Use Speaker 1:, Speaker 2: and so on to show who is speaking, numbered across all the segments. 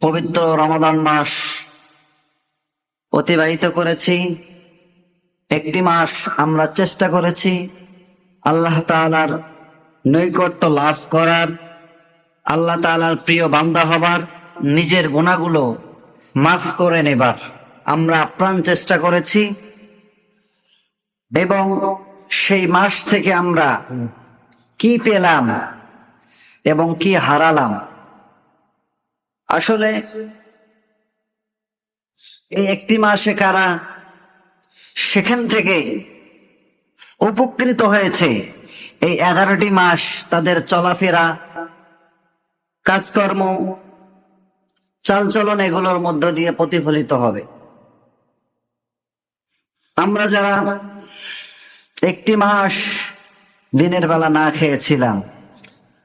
Speaker 1: পবিত্র রমাদান মাস অতিবাহিত করেছি। একটি মাস আমরা চেষ্টা করেছি আল্লাহ তালার নৈকট্য লাভ করার, আল্লাহ তাআলার প্রিয় বান্দা হবার, নিজের গুণাগুলো মাফ করে নেবার আমরা আপ্রাণ চেষ্টা করেছি। এবং সেই মাস থেকে আমরা কি পেলাম এবং কি হারালাম আসলে এই একটি মাসে কারা সেখান থেকে উপকৃত হয়েছে, এই এগারোটি মাস তাদের চলাফেরা, কাজকর্ম, চালচলন এগুলোর মধ্য দিয়ে প্রতিফলিত হবে। আমরা যারা একটি মাস দিনের বেলা না খেয়েছিলাম,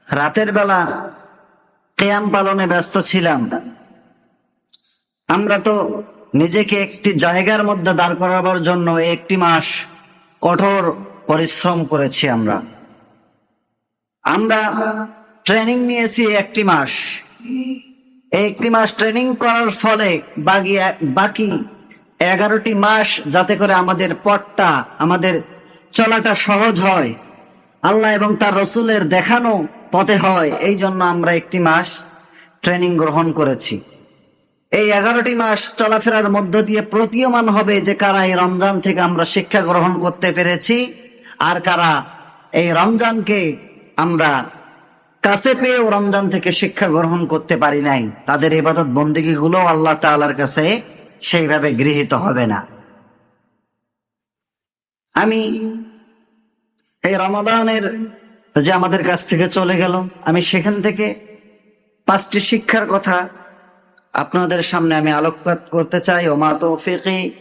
Speaker 1: রাতের বেলা কেয়াম পালনে ব্যস্ত ছিলাম। আমরা তো নিজেকে একটি জায়গার মধ্যে দাঁড় করাবার জন্য একটি মাস কঠোর পরিশ্রম করেছি আমরা। আমরা ট্রেনিং নিয়েছি একটি মাস। একটি মাস ট্রেনিং করার ফলে বাকি বাকি এগারোটি মাস যাতে করে আমাদের পথটা, আমাদের চলাটা সহজ হয়, আল্লাহ এবং তার রসুলের দেখানো পথে হয়। এই জন্য আমরা একটি মাস ট্রেনিং গ্রহণ করেছি। এই এগারোটি মাস চলাফেরার মধ্য দিয়ে প্রতীয়মান হবে যে কারা এই রমজান থেকে আমরা শিক্ষা গ্রহণ করতে পেরেছি আর কারা এই রমজানকে আমরা কাছে পেয়েও রমজান থেকে শিক্ষা গ্রহণ করতে পারি নাই। তাদের ইবাদত বন্দিগি গুলো আল্লাহ তাআলার কাছে সেইভাবে গৃহীত হবে না। আমি এই রমাদানের যে আমাদের কাছ থেকে চলে গেল। আমি সেখান থেকে পাঁচটি শিক্ষার কথা আপনাদের সামনে আমি আলোকপাত করতে চাই। ওমা তৌফিকি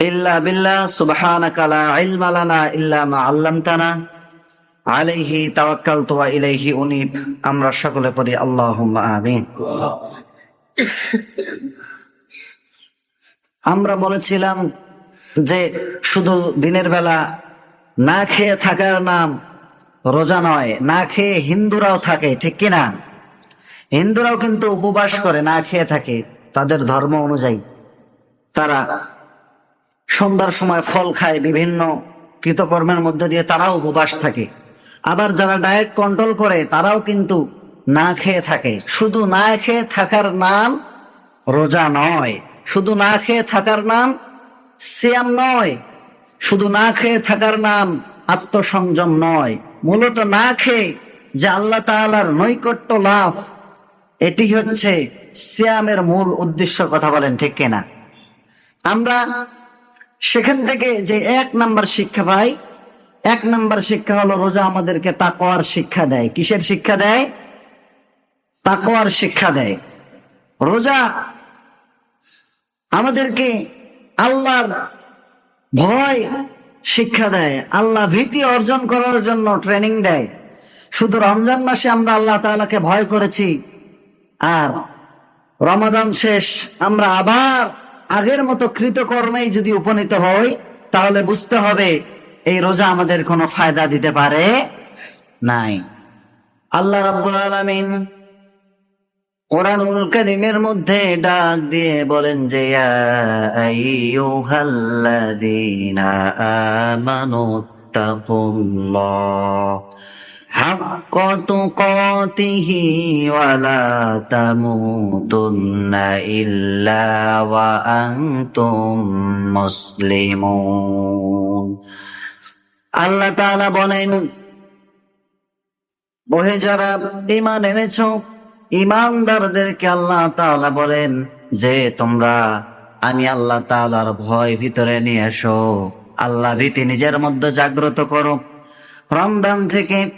Speaker 1: ইল্লা বিল্লাহ, সুবহানাকা লা ইলমা লানা ইল্লা মা আল্লামতানা। আলাইহি তাওয়াক্কালতু ওয়া ইলাইহি উনিব। আমরা সকলে পড়ি, আল্লাহুম্মা আমিন। আমরা বলেছিলাম যে শুধু দিনের বেলা না খেয়ে থাকার নাম রোজা নয়, না খেয়ে হিন্দুরাও থাকে, ঠিক কিনা? হিন্দুরাও কিন্তু উপবাস করে, না খেয়ে থাকে, তাদের ধর্ম অনুযায়ী। তারা সন্ধ্যার সময় ফল খায় বিভিন্ন কৃতকর্মের মধ্যে দিয়ে, তারাও উপবাস থাকে। আবার যারা ডায়েট কন্ট্রোল করে, তারাও কিন্তু না খেয়ে থাকে। শুধু না খেয়ে থাকার নাম রোজা নয়, শুধু না খেয়ে থাকার নাম সিয়াম নয়, শুধু না খেয়ে থাকার নাম আত্মসংযম নয়। মূলত না খেয়ে যে আল্লাহ তাআলার নৈকট্য লাভ, এটি হচ্ছে সিয়ামের মূল উদ্দেশ্য কথা বলেন, ঠিক কিনা? আমরা সেখান থেকে যে এক নাম্বার শিক্ষা পাই, এক নাম্বার শিক্ষা হলো রোজা আমাদেরকে তাকওয়ার শিক্ষা দেয়। কিসের শিক্ষা দেয়? তাকওয়ার শিক্ষা দেয়। রোজা আমাদেরকে আল্লাহর ভয় শিক্ষা দেয়। আল্লাহ ভীতি অর্জন করার জন্য ট্রেনিং দেয়। শুধু রমজান মাসে আমরা আল্লাহ তাআলাকে ভয় করেছি। আর রমাদান শেষ, আমরা আবার আগের মতো কৃতকর্মেই যদি উপনীত হই, তাহলে বুঝতে হবে এই রোজা আমাদের কোনো ফায়দা দিতে পারে নাই। আল্লাহ রাব্বুল আলামিন কোরআনুল কারীমের মধ্যে ডাক দিয়ে বলেন যে ইয়া আইয়ুহাল্লাযীনা আমানু তাকুল্লাহ حق تقاته ولا تموتن إلا وأنتم مسلمون আল্লাহ তাআলা বলেন বহে যারা ইমান এনেছ ইমানদারদেরকে আল্লাহ তাআলা বলেন যে, তোমরা আমি আল্লাহ তাআলার ভয় ভিতরে নিয়ে এসো। আল্লাহ ভীতি নিজের মধ্যে জাগ্রত করো রমদান থেকে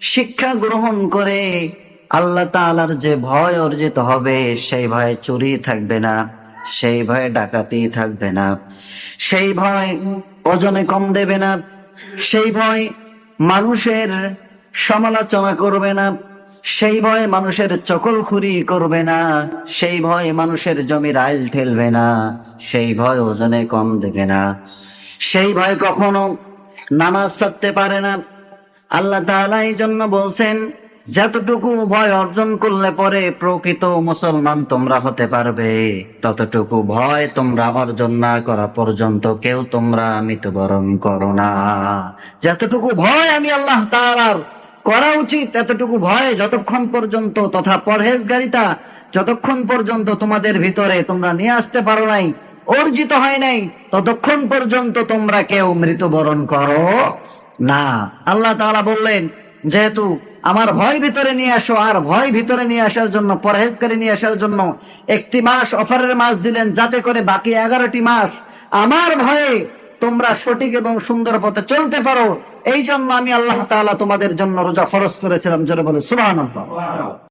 Speaker 1: শিক্ষা গ্রহণ করে আল্লাহ তাআলার যে ভয় অর্জিত হবে, সেই ভয়ে চুরি থাকবে না, সেই ভয়ে ডাকাতি থাকবে না, সেই ভয় ওজনে কম দেবে না, সেই ভয় মানুষের সমালোচনা করবে না সেই ভয়ে মানুষের চকলখুরি করবে না, সেই ভয়ে মানুষের জমির আইল ঠেলবে না, সেই ভয় ওজনে কম দেবে না। সেই ভয় কখনো নামাজ ছাড়তে পারে না। আল্লাহ তাআলা এই জন্য বলছেন, যতটুকু ভয় অর্জন করলে পরে প্রকৃত মুসলমান তোমরা হতে পারবে। ততটুকু ভয় তোমরা অর্জন না করা পর্যন্ত কেউ তোমরা মৃত্যুবরণ করো না। যতটুকু ভয় আমি আল্লাহ তাআলার করা উচিত এতটুকু ভয় যতক্ষণ পর্যন্ত তথা পরহেজগারিতা যতক্ষণ পর্যন্ত তোমাদের ভিতরে তোমরা নিয়ে আসতে পারো নাই, অর্জিত হয় নাই, ততক্ষণ পর্যন্ত তোমরা কেউ মৃত্যুবরণ করো না। আল্লাহ তাআলা বললেন, যেহেতু আমার ভয় ভিতরে নিয়ে আসো আর ভয় ভিতরে নিয়ে আসার জন্য পরহেজকারী নিয়ে আসার জন্য একটি মাস অফারের মাস দিলেন, যাতে করে বাকি এগারোটি মাস আমার ভয়ে তোমরা সঠিক এবং সুন্দর পথে চলতে পারো। এই জন্য আমি আল্লাহ তাআলা তোমাদের জন্য রোজা ফরজ করেছিলাম, জোরে বলে, সুবহানাল্লাহ।